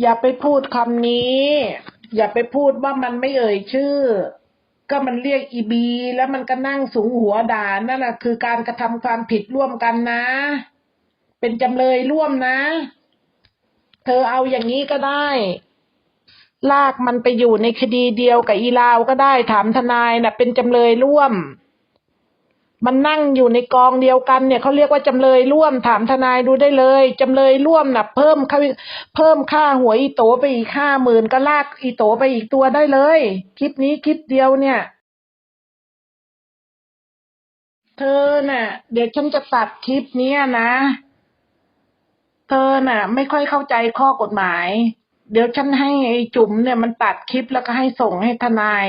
อย่าไปพูดคำนี้ อย่าไปพูดว่ามันไม่เอ่ยชื่อ ก็มันเรียกอีบี แล้วมันก็นั่งสูงหัวด่านั่นแหละคือการกระทำความผิดร่วมกันนะ เป็นจำเลยร่วมนะ เธอเอาอย่างนี้ก็ได้ ลากมันไปอยู่ในคดีเดียวกับอีลาวก็ได้ถามทนายนะ่ะ เป็นจำเลยร่วม มันนั่งอยู่ในกองเดียวกันเนี่ยเขาเรียกว่าจำเลยร่วมถามทนายดูได้เลยจำเลยร่วมนะ่ะเพิ่มค่าเพิ่มค่าหัวอีโตไปอีกห้าหมื่นก็ลากอีโตไปอีกตัวได้เลย คลิปนี้คลิปเดียวเนี่ย เธอน่ะ เดี๋ยวฉันจะตัดคลิปนี้นะเธอน่ะ ไม่ค่อยเข้าใจข้อกฎหมาย เดี๋ยวฉันให้ไอ้จุ๋มเนี่ยมันตัดคลิปแล้วก็ให้ส่งให้ทนาย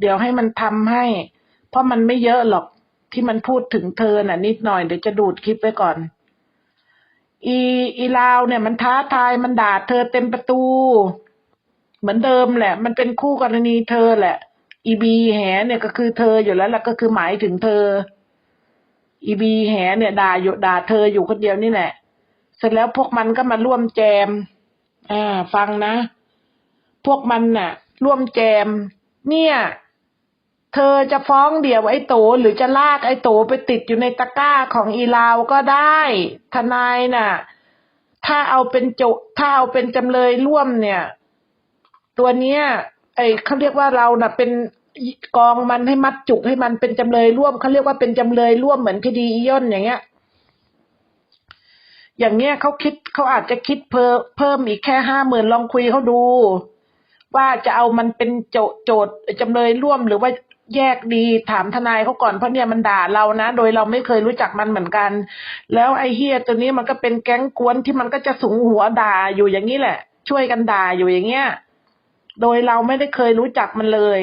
เดี๋ยวให้มันทำให้ เพราะมันไม่เยอะหรอก ที่มันพูดถึงเธอน่ะ นิดหน่อยเดี๋ยวจะดูดคลิปไว้ก่อน อีอีลาวเนี่ย มันท้าทายมันด่าเธอเต็มประตู เหมือนเดิมแหละ มันเป็นคู่กรณีเธอแหละ อีบีแหเนี่ยก็คือเธออยู่แล้วล่ะก็คือหมายถึงเธอ อีบีแหเนี่ยด่าอยู่ด่าเธออยู่คนเดียวนี่แหละเสร็จแล้วพวกมันก็มาร่วมแจม อ่า ฟังนะ พวกมันน่ะ ร่วมแจม เนี่ย เธอจะฟ้องเดี่ยวไอ้โตหรือจะลากไอ้โตไปติดอยู่ในตะกร้าของอีลาวก็ได้ ทนายน่ะ ถ้าเอาเป็นโจถ้าเอาเป็นจำเลยร่วมเนี่ย ตัวเนี้ย ไอ้เขาเรียกว่าเราน่ะ เป็นกองมันให้มัดจุกให้มันเป็นจำเลยร่วมเขาเรียกว่าเป็นจำเลยร่วมเหมือนคดีอีย่นอย่างเงี้ย อย่างเงี้ยเขาคิดเขาอาจจะคิดเพิ่มเพิ่มอีกแค่ห้าหมื่นลองคุยเขาดูว่าจะเอามันเป็นโจโจทย์จำเลยร่วมหรือว่า แยกดีถามทนายเขาก่อนเพราะเนี่ยมันด่าเรานะ โดยเราไม่เคยรู้จักมันเหมือนกัน แล้วไอ้เฮียตัวนี้มันก็เป็นแก๊งกวนที่มันก็จะสูงหัวด่าอยู่อย่างนี้แหละ ช่วยกันด่าอยู่อย่างเงี้ยโดยเราไม่ได้เคยรู้จักมันเลย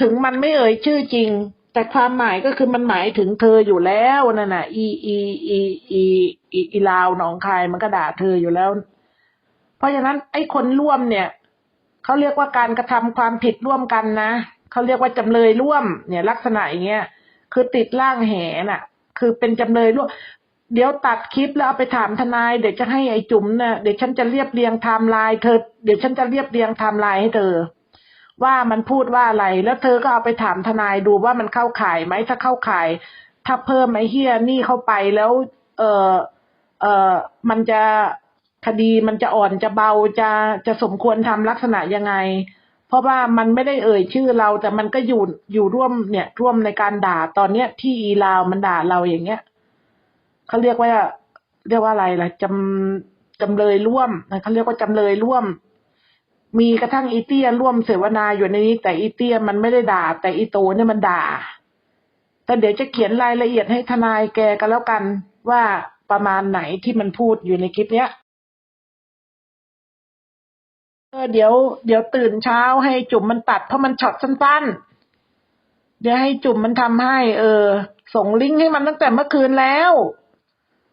ถึงมันไม่เอ่ยชื่อจริง แต่ความหมายก็คือมันหมายถึงเธออยู่แล้วนั่นน่ะ อีอีอีอีอีอีลาวหนองคายมันก็ด่าเธออยู่แล้ว เพราะฉะนั้นไอ้คนร่วมเนี่ยเขาเรียกว่าการกระทำความผิดร่วมกันนะ เขาเรียกว่าจำเลยร่วม เนี่ย ลักษณะอย่างเงี้ยคือติดล่างแหน่ะ คือเป็นจำเลยร่วม เดี๋ยวตัดคลิปแล้วเอาไปถามทนาย เดี๋ยวจะให้ไอ้จุ๋มเนี่ยเดี๋ยวฉันจะเรียบเรียงไทม์ไลน์เธอเดี๋ยวฉันจะเรียบเรียงไทม์ไลน์ให้เธอว่ามันพูดว่าอะไร แล้วเธอก็เอาไปถามทนายดูว่ามันเข้าข่ายไหมถ้าเข้าข่าย ถ้าเพิ่มไอ้เฮียนี่เข้าไปแล้ว เออเออมันจะคดีมันจะอ่อนจะเบาจะจะสมควรทำลักษณะยังไง เพราะว่ามันไม่ได้เอ่ยชื่อเรา แต่มันก็อยู่อยู่ร่วมเนี่ย ร่วมในการด่าตอนเนี้ย ที่อีลาวมันด่าเราอย่างเงี้ยเขาเรียกว่าเรียกว่าอะไรล่ะจำจำเลยร่วมเขาเรียกว่าจำเลยร่วม มีกระทั่งอีเตี้ยร่วมเสวนาอยู่ในนี้ แต่อีเตี้ยมันไม่ได้ด่า แต่อีโตเนี่ยมันด่า แต่เดี๋ยวจะเขียนรายละเอียดให้ทนายแกกันแล้วกันว่าประมาณไหนที่มันพูดอยู่ในคลิปเนี้ย เออเดี๋ยวเดี๋ยวตื่นเช้าให้จุ่มมันตัดเพราะมันช็อตสั้นๆ เดี๋ยวให้จุ่มมันทำให้ เออ ส่งลิงก์ให้มันตั้งแต่เมื่อคืนแล้ว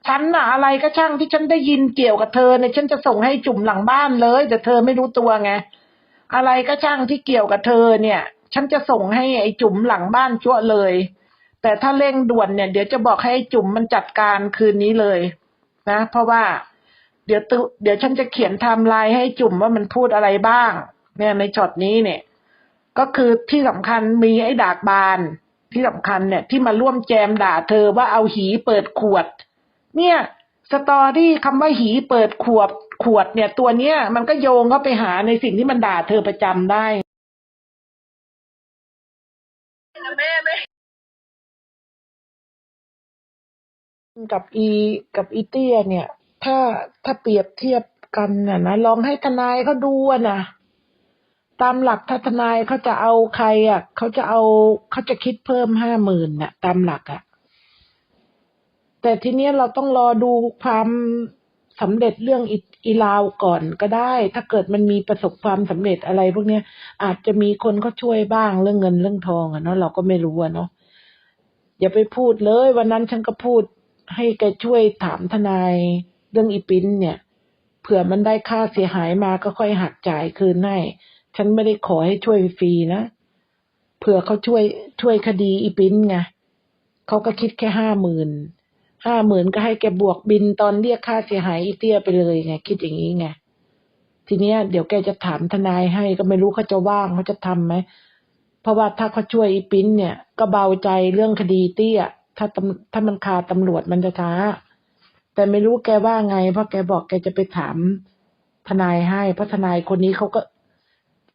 ฉันน่ะอะไรก็ช่างที่ฉันได้ยินเกี่ยวกับเธอเนี่ยฉันจะส่งให้จุ่มหลังบ้านเลยแต่เธอไม่รู้ตัวไงอะไรก็ช่างที่เกี่ยวกับเธอเนี่ย ฉันจะส่งให้ไอ้จุ๋มหลังบ้านชั่วเลย แต่ถ้าเร่งด่วนเนี่ย เดี๋ยวจะบอกให้จุ๋มมันจัดการคืนนี้เลย นะ เพราะว่า เดี๋ยวตุเดี๋ยวฉันจะเขียนไทม์ไลน์ให้จุ่มว่ามันพูดอะไรบ้าง เนี่ยในช็อตนี้เนี่ย ก็คือที่สำคัญมีไอ้ดากบานที่สำคัญเนี่ย ที่มาร่วมแจมด่าเธอว่าเอาหีเปิดขวด เนี่ยสตอรี่คำว่าหีเปิดขวดขวดเนี่ย ตัวเนี้ยมันก็โยงเข้าไปหาในสิ่งที่มันด่าเธอประจำได้แม่แม่กับอีกับอีเตี้ยเนี่ย ถ้าถ้าเปรียบเทียบกันน่ะนะลองให้ทนายเขาดูนะตามหลักถ้าทนายเขาจะเอาใคร อะเขาจะเอาเขาจะคิดเพิ่มห้าหมื่นน่ะ ตามหลักอะ แต่ทีเนี้ยเราต้องรอดูความสำเร็จเรื่องอีอีลาวก่อนก็ได้ ถ้าเกิดมันมีประสบความสำเร็จอะไร พวกเนี้ยอาจจะมีคนเขาช่วยบ้างเรื่องเงินเรื่องทองอะเนาะเราก็ไม่รู้อะเนาะอย่าไปพูดเลย วันนั้นฉันก็พูดให้แกช่วยถามทนาย เรื่องอีปิ้นเนี่ย เผื่อมันได้ค่าเสียหายมาก็ค่อยหักจ่ายคืนให้ ฉันไม่ได้ขอให้ช่วยฟรีนะ เผื่อเขาช่วยช่วยคดีอีปิ้นไงเขาก็คิดแค่ห้าหมื่นห้าหมื่นก็ให้แกบวกบินตอนเรียกค่าเสียหายอีเตี้ยไปเลยไงคิดอย่างนี้ไงทีเนี้ยเดี๋ยวแกจะถามทนายให้ก็ไม่รู้เขาจะว่างเขาจะทำไหมเพราะว่าถ้าเขาช่วยอีปิ้นเนี่ย ก็เบาใจเรื่องคดีเตี้ย ถ้าตำถ้ามันคาตำรวจมันจะช้า แต่ไม่รู้แกว่าไง เพราะแกบอกแกจะไปถามทนายให้ เพราะทนายคนนี้เขาก็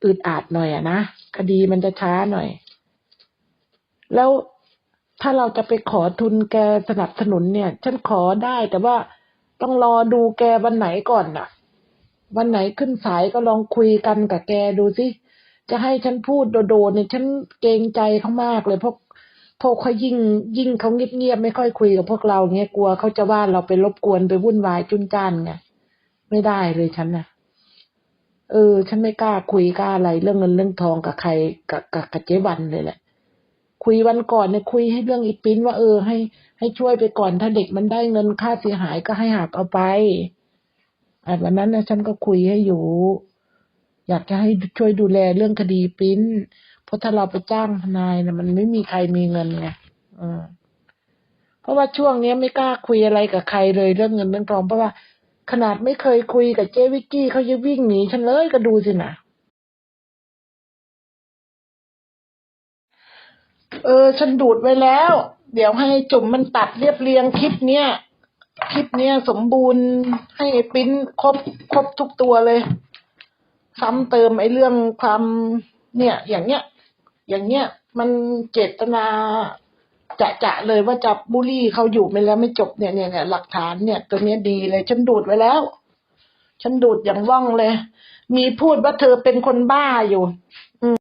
อึดอัดหน่อยอะนะคดีมันจะช้าหน่อย แล้วถ้าเราจะไปขอทุนแกสนับสนุนเนี่ย ฉันขอได้ แต่ว่าต้องรอดูแกวันไหนก่อนน่ะ วันไหนขึ้นสายก็ลองคุยกันกับแกดูสิจะให้ฉันพูดโดดๆเนี่ยฉันเกรงใจเขามากเลยเพราะ พวกเขายิ่งยิ่งเขาเงียบๆไม่ค่อยคุยกับพวกเราเงี้ยกลัวเขาจะว่าเราไปรบกวนไปวุ่นวายจุนจ้านไงไม่ได้เลยฉันน่ะ เออ ฉันไม่กล้าคุยกล้าอะไรเรื่องเงินเรื่องทองกับใครกับกับกับเจ๊วันเลยแหละ คุยวันก่อนเนี่ยคุยให้เรื่องอีปิ้นว่าเออให้ ให้ช่วยไปก่อนถ้าเด็กมันได้เงินค่าเสียหายก็ให้หักเอาไปอะวันนั้นนะฉันก็คุยให้อยู่ อยากจะให้ช่วยดูแลเรื่องคดีปิ้น เพราะถ้าเราไปจ้างทนายนะมันไม่มีใครมีเงินไงเออเพราะว่าช่วงเนี้ยไม่กล้าคุยอะไรกับใครเลยเรื่องเงินเรื่องทองเพราะว่าขนาดไม่เคยคุยกับเจวิกกี้เขายังวิ่งหนีฉันเลยก็ดูสินะเออ ฉันดูดไว้แล้ว เดี๋ยวให้จุ่มมันตัดเรียบเรียงคลิปเนี้ยคลิปเนี้ยสมบูรณ์ให้ปิ้นครบครบทุกตัวเลย ซ้ำเติมไอ้เรื่องความเนี่ย อย่างเนี้ย อย่างเนี้ยมันเจตนาจะจะเลยว่าจับบุรี่เขาอยู่ไม่แล้วไม่จบเนี่ยเนี่ยเนี่ยหลักฐานเนี่ย ตัวเนี้ยดีเลย ฉันดูดไว้แล้ว ฉันดูดอย่างว่องเลย มีพูดว่าเธอเป็นคนบ้าอยู่ อืม